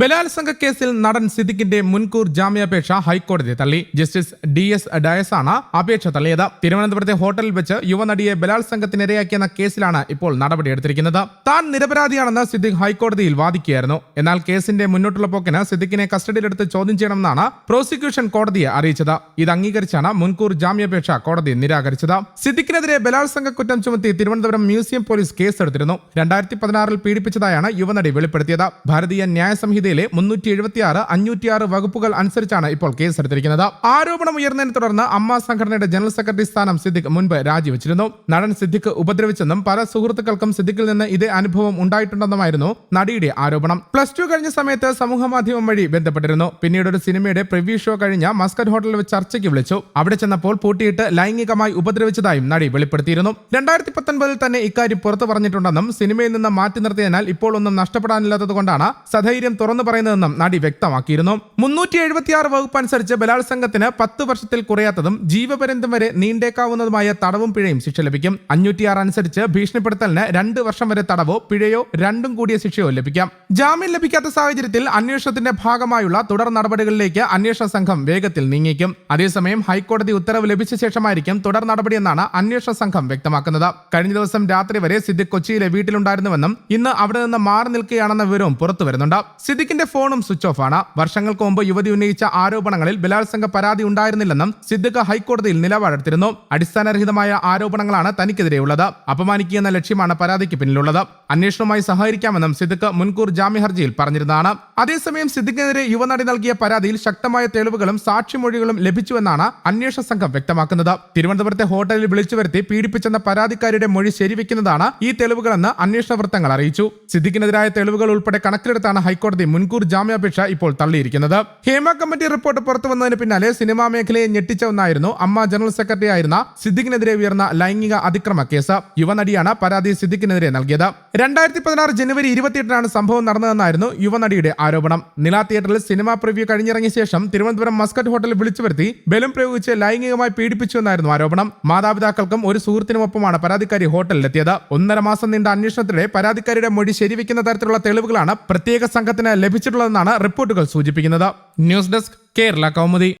ബലാത്സംഗ കേസിൽ നടൻ സിദ്ദിഖിന്റെ മുൻകൂർ ജാമ്യാപേക്ഷ ഹൈക്കോടതി തള്ളി. ജസ്റ്റിസ് ഡി എസ് ഡയസാണ് അപേക്ഷ തള്ളിയത്. തിരുവനന്തപുരത്തെ ഹോട്ടലിൽ വെച്ച് യുവനടിയെ ബലാത്സംഗത്തിനിരയാക്കിയെന്ന കേസിലാണ് ഇപ്പോൾ നടപടിയെടുത്തിരിക്കുന്നത്. താൻ നിരപരാധിയാണെന്ന് സിദ്ദിഖ് ഹൈക്കോടതിയിൽ വാദിക്കുകയായിരുന്നു. എന്നാൽ കേസിന്റെ മുന്നോട്ടുള്ള പോക്കിന് സിദ്ദിഖിനെ കസ്റ്റഡിയിലെടുത്ത് ചോദ്യം ചെയ്യണമെന്നാണ് പ്രോസിക്യൂഷൻ കോടതിയെ അറിയിച്ചത്. ഇത് അംഗീകരിച്ചാണ് മുൻകൂർ ജാമ്യാപേക്ഷ കോടതി നിരാകരിച്ചത്. സിദ്ദിഖിനെതിരെ ബലാത്സംഗ കുറ്റം ചുമത്തി തിരുവനന്തപുരം മ്യൂസിയം പോലീസ് കേസെടുത്തിരുന്നു. രണ്ടായിരത്തി പതിനാറിൽ പീഡിപ്പിച്ചതായാണ് യുവനടി വെളിപ്പെടുത്തിയത്. ഭാരതീയ ന്യായ സംഹിതയിലെ മുന്നൂറ്റി എഴുപത്തിയാറ് അഞ്ഞൂറ്റിയാറ് വകുപ്പുകൾ അനുസരിച്ചാണ് ഇപ്പോൾ കേസെടുത്തിരിക്കുന്നത്. ആരോപണം ഉയർന്നതിനെ തുടർന്ന് അമ്മ സംഘടനയുടെ ജനറൽ സെക്രട്ടറി സ്ഥാനം സിദ്ദിഖ് മുൻപ് രാജിവെച്ചിരുന്നു. നടൻ സിദ്ദിഖ് ഉപദ്രവിച്ചെന്നും പല സുഹൃത്തുക്കൾക്കും സിദ്ദിഖിൽ നിന്ന് ഇതേ അനുഭവം ഉണ്ടായിട്ടുണ്ടെന്നുമായിരുന്നു നടിയുടെ ആരോപണം. പ്ലസ് ടു കഴിഞ്ഞ സമയത്ത് സമൂഹ മാധ്യമം വഴി ബന്ധപ്പെട്ടിരുന്നു. പിന്നീട് ഒരു സിനിമയുടെ പ്രിവ്യൂ ഷോ കഴിഞ്ഞ മസ്കറ്റ് ഹോട്ടലിൽ വെച്ച് ചർച്ചയ്ക്ക് വിളിച്ചു. അവിടെ ചെന്നപ്പോൾ പൂട്ടിയിട്ട് ലൈംഗികമായി ഉപദ്രവിച്ചതായും നടി വെളിപ്പെടുത്തിയിരുന്നു. രണ്ടായിരത്തി പത്തൊൻപതിൽ തന്നെ ഇക്കാര്യം പുറത്തു പറഞ്ഞിട്ടുണ്ടെന്നും സിനിമയിൽ നിന്ന് മാറ്റി നിർത്തിയതിനാൽ ഇപ്പോൾ ഒന്നും നഷ്ടപ്പെടാനില്ലാത്തതുകൊണ്ടാണ് സധൈര്യം തുറന്നു പറയുന്നതെന്നും നടി വ്യക്തമാക്കിയിരുന്നു. മുന്നൂറ്റി എഴുപത്തിയാറ് വകുപ്പ് അനുസരിച്ച് ബലാത്സംഗത്തിന് പത്ത് വർഷത്തിൽ കുറയാത്തതും ജീവപര്യന്തം വരെ നീണ്ടേക്കാവുന്നതുമായ തടവും പിഴയും ശിക്ഷ ലഭിക്കും. അഞ്ഞൂറ്റിയാറ് അനുസരിച്ച് ഭീഷണിപ്പെടുത്തലിന് രണ്ട് വർഷം വരെ തടവോ പിഴയോ രണ്ടും കൂടിയ ശിക്ഷയോ ലഭിക്കാം. ജാമ്യം ലഭിക്കാത്ത സാഹചര്യത്തിൽ അന്വേഷണത്തിന്റെ ഭാഗമായുള്ള തുടർ നടപടികളിലേക്ക് അന്വേഷണ സംഘം വേഗത്തിൽ നീങ്ങിക്കും. അതേസമയം ഹൈക്കോടതി ഉത്തരവ് ലഭിച്ച ശേഷമായിരിക്കും തുടർ നടപടിയെന്നാണ് അന്വേഷണ സംഘം വ്യക്തമാക്കുന്നത്. കഴിഞ്ഞ ദിവസം രാത്രി വരെ സിദ്ദിഖ് കൊച്ചിയിലെ വീട്ടിലുണ്ടായിരുന്നുവെന്നും ഇന്ന് അവിടെ നിന്ന് മാറി നിൽക്കുകയാണെന്ന വിവരവും പുറത്തു വരുന്നുണ്ട് സിദ്ദിഖിന്റെ ഫോണും സ്വിച്ച് ഓഫ് ആണ്. വർഷങ്ങൾക്ക് മുമ്പ് യുവതി ഉന്നയിച്ച ആരോപണങ്ങളിൽ ബലാത്സംഗ പരാതി ഉണ്ടായിരുന്നില്ലെന്നും സിദ്ദിഖ് ഹൈക്കോടതിയിൽ നിലപാടെടുത്തിരുന്നു. അടിസ്ഥാനരഹിതമായ ആരോപണങ്ങളാണ് തനിക്കെതിരെയുള്ളത്. അപമാനിക്കുന്ന ലക്ഷ്യമാണ് പരാതിക്ക് പിന്നിലുള്ളത്. അന്വേഷണവുമായി സഹകരിക്കാമെന്നും സിദ്ദിഖ് മുൻകൂർ ജാമ്യ ഹർജിയിൽ പറഞ്ഞിരുന്നതാണ്. അതേസമയം സിദ്ദിഖിനെതിരെ യുവനടി നൽകിയ പരാതിയിൽ ശക്തമായ തെളിവുകളും സാക്ഷിമൊഴികളും ലഭിച്ചുവെന്നാണ് അന്വേഷണ സംഘം വ്യക്തമാക്കുന്നത്. തിരുവനന്തപുരത്തെ ഹോട്ടലിൽ വിളിച്ചു വരുത്തി പീഡിപ്പിച്ചെന്ന പരാതിക്കാരിയുടെ മൊഴി ശരിവെക്കുന്നതാണ് ഈ തെളിവുകളെന്ന് അന്വേഷണ വൃത്തങ്ങൾ അറിയിച്ചു. സിദ്ദിഖിനെതിരായ തെളിവുകൾ ഉൾപ്പെടെ കണക്കിലെടുത്താണ് ഹൈക്കോടതി മുൻകൂർ ജാമ്യാപേക്ഷ ഇപ്പോൾ തള്ളിയിരിക്കുന്നത്. ഹേമ കമ്മിറ്റി റിപ്പോർട്ട് പുറത്തു വന്നതിന് പിന്നാലെ സിനിമാ മേഖലയെ ഞെട്ടിച്ച ഒന്നായിരുന്നു അമ്മ ജനറൽ സെക്രട്ടറി ആയിരുന്ന സിദ്ദിഖിനെതിരെ ഉയർന്ന ലൈംഗിക അതിക്രമ കേസ്. യുവനടിയാണ് പരാതി സിദ്ദിഖിനെതിരെ നൽകിയത്. രണ്ടായിരത്തി പതിനാറ് ജനുവരി ഇരുപത്തിയെട്ടിനാണ് സംഭവം നടന്നതെന്നായിരുന്നു യുവനടിയുടെ ആരോപണം. നില തിയേറ്ററിൽ സിനിമാ പ്രിവ്യൂ കഴിഞ്ഞിറങ്ങിയ ശേഷം തിരുവനന്തപുരം മസ്കറ്റ് ഹോട്ടലിൽ വിളിച്ചു വരുത്തി ബലം പ്രയോഗിച്ച് ലൈംഗികമായി പീഡിപ്പിച്ചു എന്നായിരുന്നു ആരോപണം. മാതാപിതാക്കൾക്കും ഒരു സുഹൃത്തിനുമൊപ്പമാണ് പരാതിക്കാരി ഹോട്ടലിലെത്തിയത്. ഒന്നര മാസം നീണ്ട അന്വേഷണത്തിനിടെ പരാതിക്കാരിയുടെ മൊഴി ശരിവെക്കുന്ന തരത്തിലുള്ള തെളിവുകളാണ് പ്രത്യേക സംഘത്തിന് ലഭിച്ചിട്ടുള്ളതെന്നാണ് റിപ്പോർട്ടുകൾ സൂചിപ്പിക്കുന്നത്. News desk Kerala Kaumudi.